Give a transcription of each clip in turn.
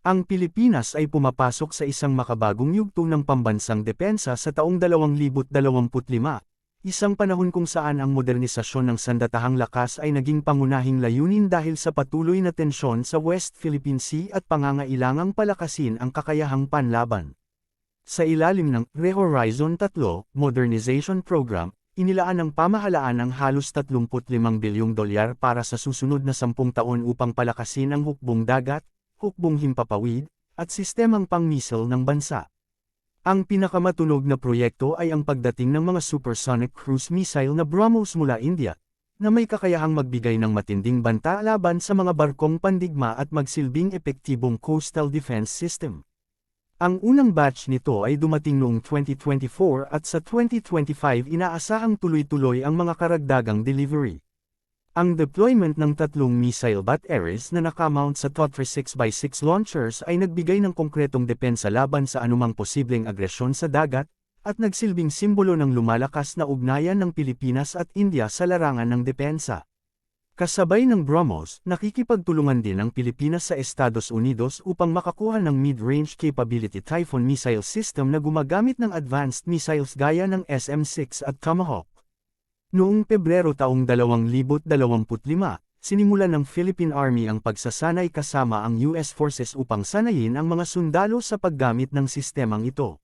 Ang Pilipinas ay pumapasok sa isang makabagong yugto ng pambansang depensa sa taong 2025, isang panahon kung saan ang modernisasyon ng sandatahang lakas ay naging pangunahing layunin dahil sa patuloy na tensyon sa West Philippine Sea at pangangailangang palakasin ang kakayahang panlaban. Sa ilalim ng Re-Horizon 3 Modernization Program, inilaan ng pamahalaan ang halos 35 bilyong dolyar para sa susunod na 10 taon upang palakasin ang hukbong dagat, hukbong himpapawid, at sistemang pang-missile ng bansa. Ang pinakamatunog na proyekto ay ang pagdating ng mga supersonic cruise missile na BrahMos mula India, na may kakayahang magbigay ng matinding banta laban sa mga barkong pandigma at magsilbing epektibong coastal defense system. Ang unang batch nito ay dumating noong 2024 at sa 2025 inaasahang tuloy-tuloy ang mga karagdagang delivery. Ang deployment ng tatlong missile batteries na nakamount sa Totre 6x6 launchers ay nagbigay ng konkretong depensa laban sa anumang posibleng agresyon sa dagat, at nagsilbing simbolo ng lumalakas na ugnayan ng Pilipinas at India sa larangan ng depensa. Kasabay ng BrahMos, nakikipagtulungan din ang Pilipinas sa Estados Unidos upang makakuha ng mid-range capability Typhoon missile system na gumagamit ng advanced missiles gaya ng SM-6 at Tomahawk. Noong Pebrero taong 2025, sinimulan ng Philippine Army ang pagsasanay kasama ang US Forces upang sanayin ang mga sundalo sa paggamit ng sistemang ito.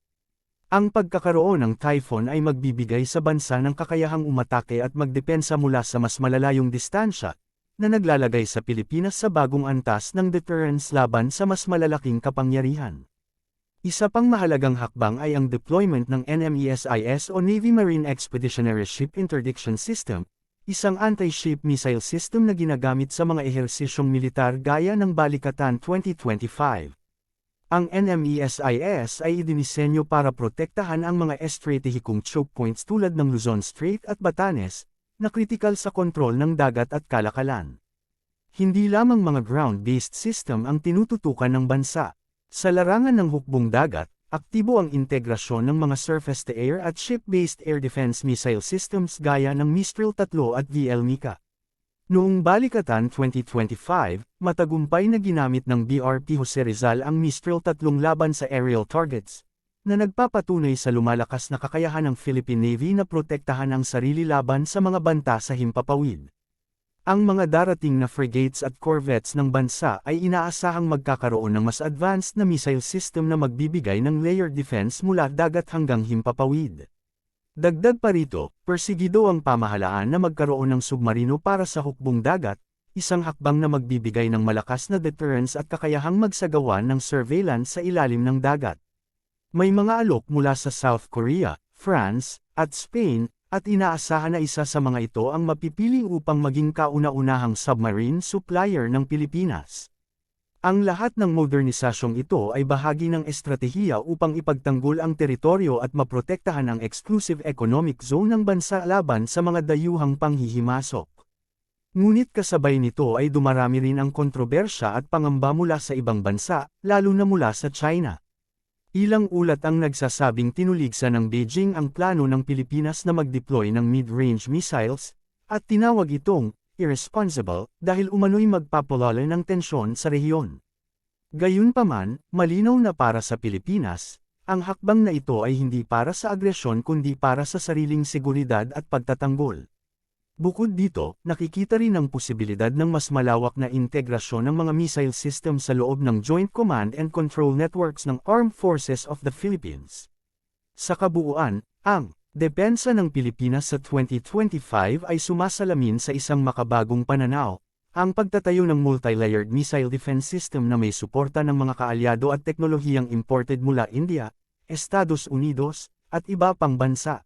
Ang pagkakaroon ng Typhoon ay magbibigay sa bansa ng kakayahang umatake at magdepensa mula sa mas malalayong distansya, na naglalagay sa Pilipinas sa bagong antas ng deterrence laban sa mas malalaking kapangyarihan. Isa pang mahalagang hakbang ay ang deployment ng NMESIS o Navy Marine Expeditionary Ship Interdiction System, isang anti-ship missile system na ginagamit sa mga ehersisyong militar gaya ng Balikatan 2025. Ang NMESIS ay idinisenyo para protektahan ang mga estratehikong choke points tulad ng Luzon Strait at Batanes, na kritikal sa kontrol ng dagat at kalakalan. Hindi lamang mga ground-based system ang tinututukan ng bansa. Sa larangan ng hukbong dagat, aktibo ang integrasyon ng mga surface-to-air at ship-based air defense missile systems gaya ng Mistral 3 at VL Mika. Noong Balikatan 2025, matagumpay na ginamit ng BRP Jose Rizal ang Mistral 3 laban sa aerial targets, na nagpapatunay sa lumalakas na kakayahan ng Philippine Navy na protektahan ang sarili laban sa mga banta sa himpapawid. Ang mga darating na frigates at corvettes ng bansa ay inaasahang magkakaroon ng mas advanced na missile system na magbibigay ng layered defense mula dagat hanggang himpapawid. Dagdag pa rito, persigido ang pamahalaan na magkaroon ng submarino para sa hukbong dagat, isang hakbang na magbibigay ng malakas na deterrence at kakayahang magsagawa ng surveillance sa ilalim ng dagat. May mga alok mula sa South Korea, France, at Spain, at inaasahan na isa sa mga ito ang mapipili upang maging kauna-unahang submarine supplier ng Pilipinas. Ang lahat ng modernisasyong ito ay bahagi ng estratehiya upang ipagtanggol ang teritoryo at maprotektahan ang exclusive economic zone ng bansa laban sa mga dayuhang panghihimasok. Ngunit kasabay nito ay dumarami rin ang kontrobersya at pangamba mula sa ibang bansa, lalo na mula sa China. Ilang ulat ang nagsasabing tinuligsa ng Beijing ang plano ng Pilipinas na mag-deploy ng mid-range missiles, at tinawag itong irresponsible dahil umano'y magpapalala ng tensyon sa rehiyon. Gayunpaman, malinaw na para sa Pilipinas, ang hakbang na ito ay hindi para sa agresyon kundi para sa sariling seguridad at pagtatanggol. Bukod dito, nakikita rin ang posibilidad ng mas malawak na integrasyon ng mga missile system sa loob ng Joint Command and Control Networks ng Armed Forces of the Philippines. Sa kabuuan, ang depensa ng Pilipinas sa 2025 ay sumasalamin sa isang makabagong pananaw, ang pagtatayo ng multi-layered missile defense system na may suporta ng mga kaalyado at teknolohiyang imported mula India, Estados Unidos, at iba pang bansa.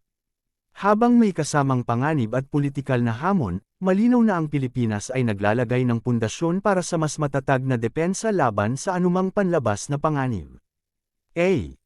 Habang may kasamang panganib at politikal na hamon, malinaw na ang Pilipinas ay naglalagay ng pundasyon para sa mas matatag na depensa laban sa anumang panlabas na panganib. A.